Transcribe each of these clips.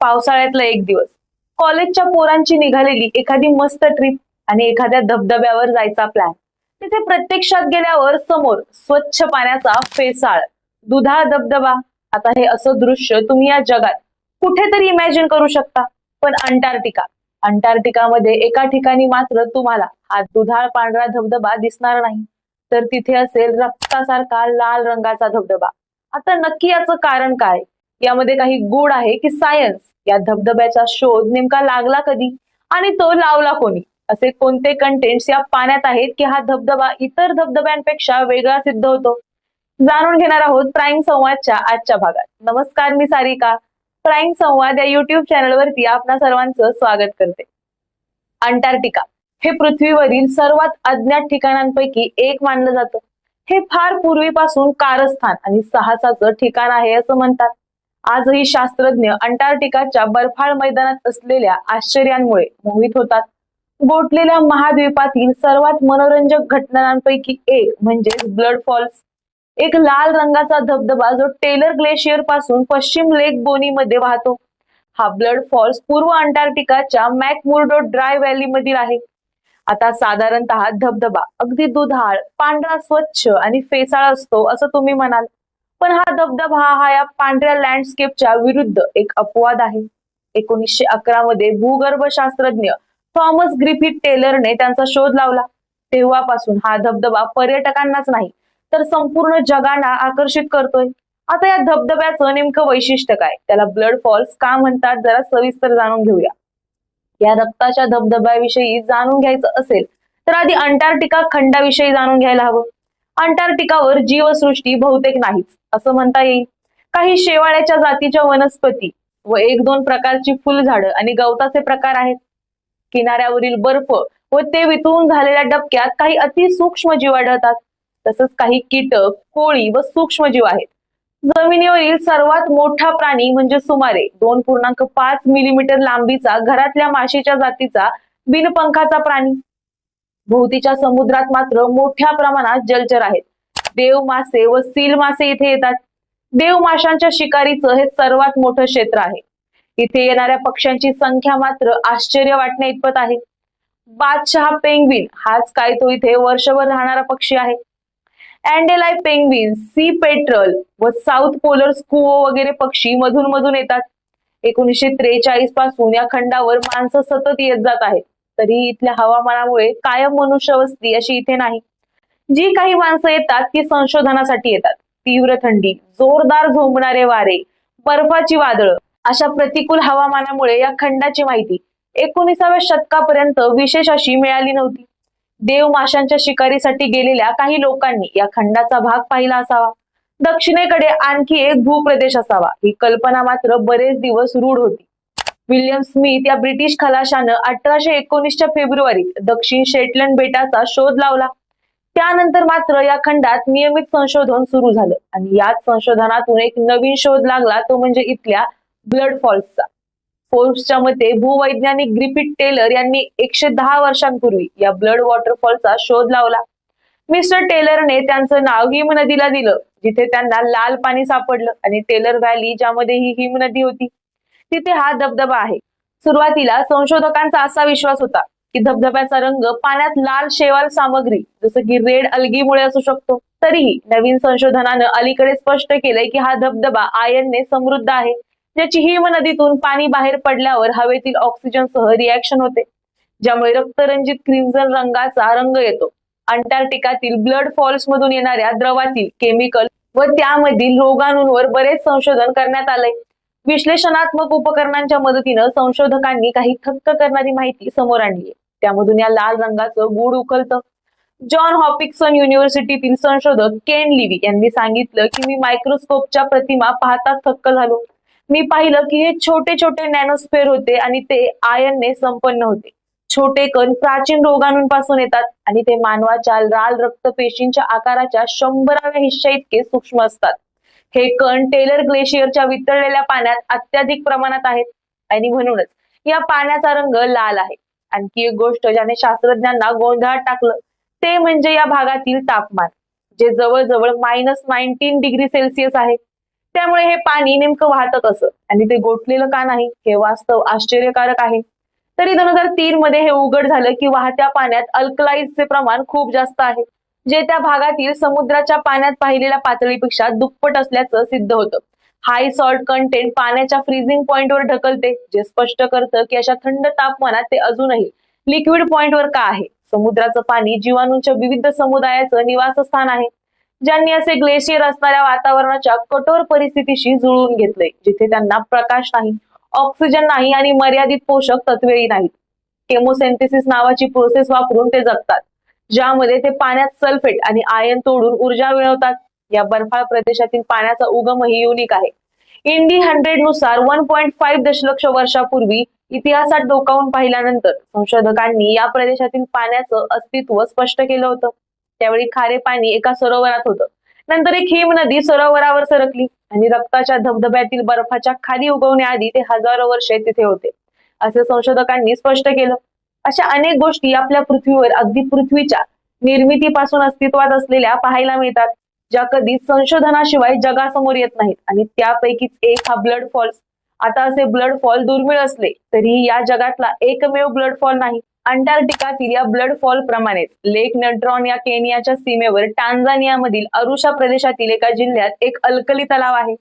पावसाळ्यातला एक दिवस. कॉलेजच्या पोरांची निघालेली एखादी मस्त ट्रिप आणि एखाद्या धबधब्यावर जायचा प्लॅन तिथे प्रत्यक्षात गेल्यावर समोर स्वच्छ पाण्याचा फेसाळ. दुधाळ धबधबा. आता हे असं दृश्य तुम्ही या जगात कुठेतरी इमॅजिन करू शकता. पण अंटार्क्टिका. अंटार्क्टिकामध्ये एका ठिकाणी मात्र तुम्हाला हा दुधाळ पांढरा धबधबा दिसणार नाही. तर तिथे असेल रक्तासारखा लाल रंगाचा धबधबा. आता नक्की याचं कारण काय? यामध्ये काही गुड आहे की सायन्स या धबधब्याचा शोध नेमका लागला कधी? आणि तो लावला कोणी? असे कोणते कंटेंट्स या पाण्यात आहेत की हा धबधबा इतर धबधब्यांपेक्षा वेगळा सिद्ध होतो? जाणून घेणार आहोत प्राईम संवादच्या आजच्या भागात. नमस्कार मी सारिका. प्राईम संवाद या युट्यूब चॅनलवरती आपणा सर्वांचं स्वागत करते. अंटार्क्टिका. हे पृथ्वीवरील सर्वात अज्ञात ठिकाणांपैकी एक मानलं जातं. हे फार पूर्वीपासून कारस्थान आणि साहसाचं ठिकाण आहे असं म्हणतात. आजही शास्त्रज्ञ अंटार्क्टिकाच्या बर्फाळ मैदानात असलेल्या आश्चर्यांमुळे मोहित होतात. गोठलेल्या महाद्वीपातील सर्वात मनोरंजक घटनांपैकी एक म्हणजे ब्लड फॉल्स. एक लाल रंगाचा धबधबा जो टेलर ग्लेशियरपासून पश्चिम लेक बोनीमध्ये वाहतो. हा ब्लड फॉल्स पूर्व अंटार्क्टिकाच्या मॅकमुर्डो ड्राय व्हॅली मधील आहे. आता साधारणतः धबधबा अगदी दुधाळ पांढरा स्वच्छ आणि फेसाळ असतो असं तुम्ही म्हणाल. पण हा धबधबा हा या पांढऱ्या लँडस्केपच्या विरुद्ध एक अपवाद आहे. एकोणीसशे अकरा मध्ये भूगर्भशास्त्रज्ञ थॉमस ग्रिफिथ टेलरने त्यांचा शोध लावला. तेव्हापासून हा धबधबा पर्यटकांनाच नाही तर संपूर्ण जगाला आकर्षित करतोय. आता या धबधब्याचं नेमकं वैशिष्ट्य काय? त्याला ब्लड फॉल्स का म्हणतात? जरा सविस्तर जाणून घेऊया. या रक्ताच्या धबधब्याविषयी जाणून घ्यायचं असेल तर आधी अंटार्क्टिका खंडाविषयी जाणून घ्यायला हवं. अंटार्क्टिकावर जीवसृष्टी बहुतेक नाहीच असं म्हणता येईल. काही शेवाळ्याच्या जातीच्या वनस्पती व एक दोन प्रकारची फुलझाडं आणि गवताचे प्रकार आहेत. किनाऱ्यावरील बर्फ व ते वितळून झालेल्या डबक्यात काही अतिसूक्ष्म जीव आढळतात. तसंच काही कीटक कोळी व सूक्ष्मजीव आहेत. जमिनीवरील सर्वात मोठा प्राणी म्हणजे सुमारे दोन पूर्णांक पाच मिलीमीटर लांबीचा घरातल्या माशीच्या जातीचा बिनपंखाचा प्राणी. भोवतीच्या समुद्रात मात्र मोठ्या प्रमाणात जलचर आहेत. देव मासे व सील मासे इथे येतात. देव माशांच्या शिकारीचं हे सर्वात मोठं क्षेत्र आहे. इथे येणाऱ्या पक्ष्यांची संख्या मात्र आश्चर्य वाटण्या इतपत आहे. बादशहा पेंग्विन हाच काय तो इथे वर्षभर राहणारा पक्षी आहे. अँडेलाय पेंग्विन सी पेट्रल व साऊथ पोलर स्कुओ वगैरे पक्षी मधून मधून येतात. एकोणीसशे त्रेचाळीसपासून या खंडावर माणसं सतत येत जात आहेत. तरी इथल्या हवामानामुळे कायम मनुष्यवस्ती अशी इथे नाही. जी काही माणसं येतात ती संशोधनासाठी येतात. तीव्र थंडी जोरदार झोंबणारे वारे बर्फाची वादळ अशा प्रतिकूल हवामानामुळे या खंडाची माहिती एकोणीसाव्या शतकापर्यंत विशेष अशी मिळाली नव्हती. देव माशांच्या शिकारीसाठी गेलेल्या काही लोकांनी या खंडाचा भाग पाहिला असावा. दक्षिणेकडे आणखी एक भूप्रदेश असावा ही कल्पना मात्र बरेच दिवस रूढ होती. विल्यम स्मिथ या ब्रिटिश खलाशानं अठराशे एकोणीसच्या फेब्रुवारीत दक्षिण शेटलंड बेटाचा शोध लावला. त्यानंतर मात्र या खंडात नियमित संशोधन सुरू झालं आणि याच संशोधनातून एक नवीन शोध लागला तो म्हणजे इथल्या ब्लड फॉल्सचा. फोर्ब्सच्या मते भूवैज्ञानिक ग्रिफिट टेलर यांनी एकशे दहा वर्षांपूर्वी या ब्लड वॉटरफॉलचा शोध लावला. मिस्टर टेलरने त्यांचं नाव हिम नदीला दिलं जिथे त्यांना लाल पाणी सापडलं आणि टेलर व्हॅली ज्यामध्ये ही हिम नदी होती. तिथे हा धबधबा आहे. सुरुवातीला संशोधकांचा असा विश्वास होता की धबधब्याचा रंग पाण्यात लाल शेवाल सामग्री जसं की रेड अलगीमुळे असू शकतो तरीही नवीन संशोधनानं अलीकडे स्पष्ट केलंय की हा धबधबा आयनने समृद्ध आहे ज्याची हिम नदीतून पाणी बाहेर पडल्यावर हवेतील ऑक्सिजनसह रिॲक्शन होते ज्यामुळे रक्तरंजित क्रिम्झन रंगाचा रंग येतो. अंटार्क्टिकातील ब्लड फॉल्स मधून येणाऱ्या द्रवातील केमिकल व त्यामधील रोगाणूंवर बरेच संशोधन करण्यात आलंय. विश्लेषणात्मक उपकरणांच्या मदतीनं संशोधकांनी काही थक्क करणारी माहिती समोर आणली त्यामधून या लाल रंगाचं गुड उकलतं. जॉन हॉपिक्सन युनिव्हर्सिटीतील संशोधक केन लिव्ही यांनी सांगितलं की मी मायक्रोस्कोपच्या प्रतिमा पाहताच थक्क झालो. मी पाहिलं की हे छोटे छोटे नॅनोस्फेअर होते आणि ते आयनने संपन्न होते. छोटे कण प्राचीन रोगाणूंपासून येतात आणि ते मानवाच्या लाल रक्तपेशींच्या आकाराच्या शंभराव्या हिश्श्या इतके सूक्ष्म असतात. हे कण टेलर ग्लेशियरच्या वितळलेल्या पाण्यात अत्याधिक प्रमाणात आहेत. आणि म्हणूनच या पाण्याचा रंग लाल आहे. आणखी एक गोष्ट ज्याने शास्त्रज्ञांना गोंधळात टाकलं ते म्हणजे या भागातील तापमान जे जवळजवळ मायनस नाईन्टीन डिग्री सेल्सिअस आहे. त्यामुळे हे पाणी नेमकं वाहत असं आणि ते गोठलेलं का नाही? हे वास्तव आश्चर्यकारक आहे. तरी दोन हजार तीन मध्ये हे उघड झालं की वाहत्या पाण्यात अल्कलाईजचे प्रमाण खूप जास्त आहे. जे त्या भागातील समुद्राच्या पाण्यात पाहिलेल्या पातळीपेक्षा दुप्पट असल्याचं सिद्ध होतं. हाय सॉल्ट कंटेंट पाण्याच्या फ्रीझिंग पॉइंटवर ढकलते जे स्पष्ट करतं की अशा थंड तापमानात ते अजूनही लिक्विड पॉइंटवर का आहे? समुद्राचं पाणी जीवाणूंच्या विविध समुदायाचं निवासस्थान आहे. ज्यांनी असे ग्लेशियर असणाऱ्या वातावरणाच्या कठोर परिस्थितीशी जुळवून घेतले जिथे त्यांना प्रकाश नाही ऑक्सिजन नाही आणि मर्यादित पोषक तत्वेही नाहीत. केमोसेन्थिसिस नावाची प्रोसेस वापरून ते जगतात. ज्यामध्ये ते पाण्यात सल्फेट आणि आयन तोडून ऊर्जा मिळवतात. या बर्फाळ प्रदेशातील पाण्याचा उगमही युनिक आहे. इंडी हंड्रेडनुसार वन पॉईंट फाईव्ह दशलक्ष वर्षापूर्वी इतिहासात डोकावून पाहिल्यानंतर संशोधकांनी या प्रदेशातील पाण्याचं अस्तित्व स्पष्ट केलं होतं. त्यावेळी खारे पाणी एका सरोवरात होतं. नंतर एक हिम नदी सरोवरावर सरकली आणि रक्ताच्या धबधब्यातील बर्फाच्या खाली उगवण्याआधी ते हजारो वर्षे तिथे होते. असे संशोधकांनी स्पष्ट केलं. अशा अनेक गोष्टी आपल्या पृथ्वीवर अगदी पृथ्वीच्या निर्मितीपासून अस्तित्वात असलेल्या पाहायला मिळतात ज्या कधी संशोधनाशिवाय जगासमोर येत नाहीत. आणि त्यापैकीच एक हा ब्लड फॉल्स आता असे ब्लड फॉल दुर्मिळ असले तरीही या जगातला एकमेव ब्लड फॉल नाही. अंटार्क्टिकातील या ब्लड फॉल प्रमाणेच लेक नट्रॉन या केनियाच्या सीमेवर टांझानियामधील अरुषा प्रदेशातील एका जिल्ह्यात एक अल्कली तलाव आहे.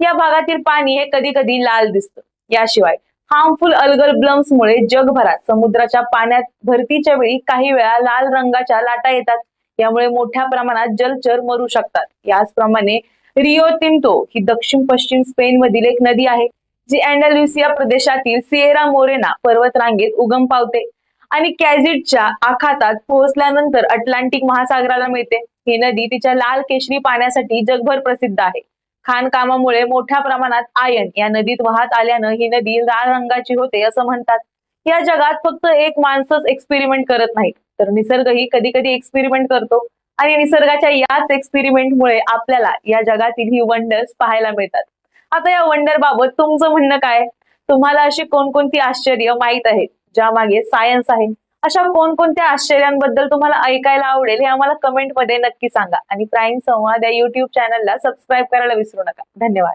या भागातील पाणी हे कधी कधी लाल दिसतं. याशिवाय हार्मफुल अल्गल ब्लम्स मुळे जगभरात समुद्राच्या पाण्यात भरतीच्या वेळी काही वेळा लाल रंगाच्या लाटा येतात. यामुळे मोठ्या प्रमाणात जलचर मरू शकतात. याचप्रमाणे रिओ तिंटो ही दक्षिण पश्चिम स्पेन मधील एक नदी आहे जी अँडल्युसिया प्रदेशातील सिएरा मोरेना पर्वतरांगेत उगम पावते आणि कॅझिटच्या आखातात पोहोचल्यानंतर अटलांटिक महासागराला मिळते. ही नदी तिच्या लाल केशरी पाण्यासाठी जगभर प्रसिद्ध आहे. खाणकामामुळे मोठ्या प्रमाणात आयन या नदीत वाहत आल्यानं ही नदी लाल रंगाची होते असं म्हणतात. या जगात फक्त एक माणसंच एक्सपेरिमेंट करत नाही तर निसर्गही कधी कधी एक्सपेरिमेंट करतो आणि निसर्गाच्या याच एक्सपेरिमेंटमुळे आपल्याला या जगातील ही वंडर्स पाहायला मिळतात. आता या वंडर बाबत तुमचं म्हणणं काय? तुम्हाला अशी कोणकोणती आश्चर्य माहीत आहेत ज्यामागे सायन्स आहे. अशा कोणकोणत्या आश्चर्यांबद्दल तुम्हाला ऐकायला आवडेल हे आम्हाला कमेंटमध्ये नक्की सांगा. आणि प्राईम संवाद या युट्यूब चॅनलला सबस्क्राईब करायला विसरू नका. धन्यवाद.